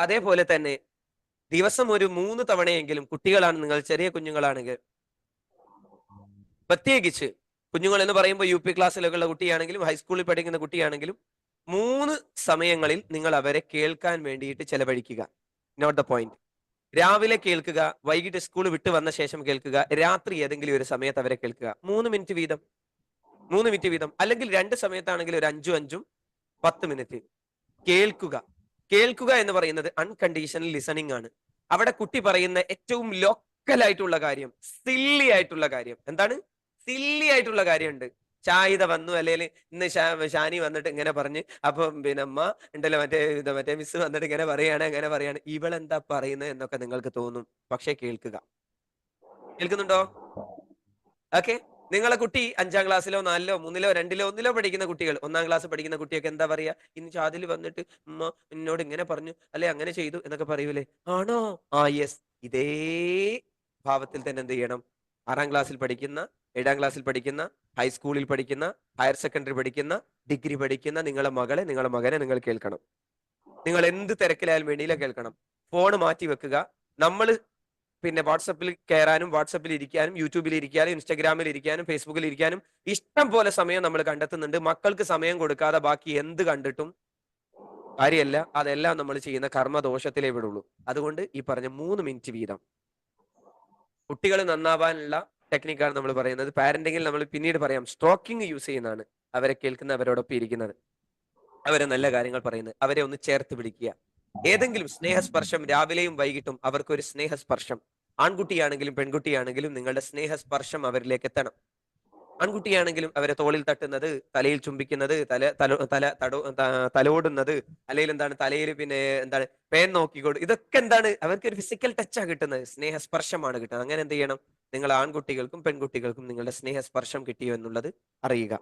അതേപോലെ തന്നെ ദിവസം ഒരു മൂന്ന് തവണയെങ്കിലും കുട്ടികളാണ് നിങ്ങൾ ചെറിയ കുഞ്ഞുങ്ങളാണെങ്കിൽ. പ്രത്യേകിച്ച് കുഞ്ഞുങ്ങൾ എന്ന് പറയുമ്പോൾ യു പി ക്ലാസ്സിലൊക്കെയുള്ള കുട്ടിയാണെങ്കിലും ഹൈസ്കൂളിൽ പഠിക്കുന്ന കുട്ടിയാണെങ്കിലും മൂന്ന് സമയങ്ങളിൽ നിങ്ങൾ അവരെ കേൾക്കാൻ വേണ്ടിയിട്ട് ചെലവഴിക്കുക. നോട്ട് ദ പോയിന്റ് രാവിലെ കേൾക്കുക വൈകിട്ട് സ്കൂൾ വിട്ടു വന്ന ശേഷം കേൾക്കുക രാത്രി ഏതെങ്കിലും ഒരു സമയത്ത് അവരെ കേൾക്കുക. മൂന്ന് മിനിറ്റ് വീതം. മൂന്ന് മിനിറ്റ് വീതം. അല്ലെങ്കിൽ രണ്ട് സമയത്താണെങ്കിൽ ഒരു അഞ്ചും അഞ്ചും പത്ത് മിനിറ്റ്. കേൾക്കുക. കേൾക്കുക എന്ന് പറയുന്നത് അൺകണ്ടീഷണൽ ലിസണിങ് ആണ്. അവിടെ കുട്ടി പറയുന്ന ഏറ്റവും ലോക്കൽ ആയിട്ടുള്ള കാര്യം സില്ലി ആയിട്ടുള്ള കാര്യം. എന്താണ്? സില്ലി ആയിട്ടുള്ള കാര്യമുണ്ട്. ചായത വന്നു അല്ലെങ്കിൽ ഇന്ന് ഷാനി വന്നിട്ട് ഇങ്ങനെ പറഞ്ഞ് അപ്പൊ പിന്നെ അമ്മ ഉണ്ടല്ലോ മറ്റേ ഇത് മറ്റേ മിസ് വന്നിട്ട് ഇങ്ങനെ പറയാണ് അങ്ങനെ പറയാണ്. ഇവളെന്താ പറയുന്നത് എന്നൊക്കെ നിങ്ങൾക്ക് തോന്നും. പക്ഷെ കേൾക്കുക. കേൾക്കുന്നുണ്ടോ? ഓക്കെ നിങ്ങളെ കുട്ടി അഞ്ചാം ക്ലാസ്സിലോ നാലിലോ മൂന്നിലോ രണ്ടിലോ ഒന്നിലോ പഠിക്കുന്ന കുട്ടികൾ ഒന്നാം ക്ലാസ് പഠിക്കുന്ന കുട്ടിയൊക്കെ എന്താ പറയാ? ഇന്ന് ചാതിൽ വന്നിട്ട് ഉമ്മ എന്നോട് ഇങ്ങനെ പറഞ്ഞു അല്ലെ? അങ്ങനെ ചെയ്തു എന്നൊക്കെ പറയൂലേ? ആണോ? ആ യെസ് ഇതേ ഭാവത്തിൽ തന്നെ എന്ത് ചെയ്യണം? ആറാം ക്ലാസ്സിൽ പഠിക്കുന്ന ഏഴാം ക്ലാസ്സിൽ പഠിക്കുന്ന ഹൈസ്കൂളിൽ പഠിക്കുന്ന ഹയർ സെക്കൻഡറി പഠിക്കുന്ന ഡിഗ്രി പഠിക്കുന്ന നിങ്ങളെ മകളെ നിങ്ങളെ മകനെ നിങ്ങൾ കേൾക്കണം. നിങ്ങൾ എന്ത് തിരക്കിലായാലും വേണ്ടിയില്ല കേൾക്കണം. ഫോൺ മാറ്റി വെക്കുക. നമ്മൾ പിന്നെ വാട്സപ്പിൽ കയറാനും വാട്സപ്പിൽ ഇരിക്കാനും യൂട്യൂബിൽ ഇരിക്കാനും ഇൻസ്റ്റാഗ്രാമിൽ ഇരിക്കാനും ഫേസ്ബുക്കിൽ ഇരിക്കാനും ഇഷ്ടം പോലെ സമയം നമ്മൾ കണ്ടെത്തുന്നുണ്ട്. മക്കൾക്ക് സമയം കൊടുക്കാതെ ബാക്കി എന്ത് കണ്ടിട്ടും കാര്യമല്ല. അതെല്ലാം നമ്മൾ ചെയ്യുന്ന കർമ്മദോഷത്തിലേ വിടുള്ളൂ. അതുകൊണ്ട് ഈ പറഞ്ഞ മൂന്ന് മിനിറ്റ് വീതം. കുട്ടികൾ നന്നാവാനുള്ള ടെക്നിക്കാണ് നമ്മൾ പറയുന്നത്. പാരന്റിങ്ങിൽ നമ്മൾ പിന്നീട് പറയാം. സ്ട്രോക്കിംഗ് യൂസ് ചെയ്യുന്നതാണ് അവരെ കേൾക്കുന്ന അവരോടൊപ്പം ഇരിക്കുന്നത്. അവരെ നല്ല കാര്യങ്ങൾ പറയുന്നത്. അവരെ ഒന്ന് ചേർത്ത് പിടിക്കുക ഏതെങ്കിലും സ്നേഹസ്പർശം രാവിലെയും വൈകിട്ടും അവർക്ക് ഒരു സ്നേഹസ്പർശം. ആൺകുട്ടിയാണെങ്കിലും പെൺകുട്ടിയാണെങ്കിലും നിങ്ങളുടെ സ്നേഹസ്പർശം അവരിലേക്ക് എത്തണം ആൺകുട്ടിയാണെങ്കിലും അവരെ തോളിൽ തട്ടുന്നത് തലയിൽ ചുംബിക്കുന്നത് തല തല തല തടോ തലോടുന്നത് അല്ലെങ്കിൽ എന്താണ് തലയിൽ പിന്നെ എന്താണ് പേൻ നോക്കിക്കൊടു ഇതൊക്കെ എന്താണ് അവർക്ക് ഒരു ഫിസിക്കൽ ടച്ചാണ് കിട്ടുന്നത്. സ്നേഹസ്പർശമാണ് കിട്ടുന്നത്. അങ്ങനെ എന്ത് ചെയ്യണം? നിങ്ങൾ ആൺകുട്ടികൾക്കും പെൺകുട്ടികൾക്കും നിങ്ങളുടെ സ്നേഹസ്പർശം കിട്ടിയോ എന്നുള്ളത് അറിയുക.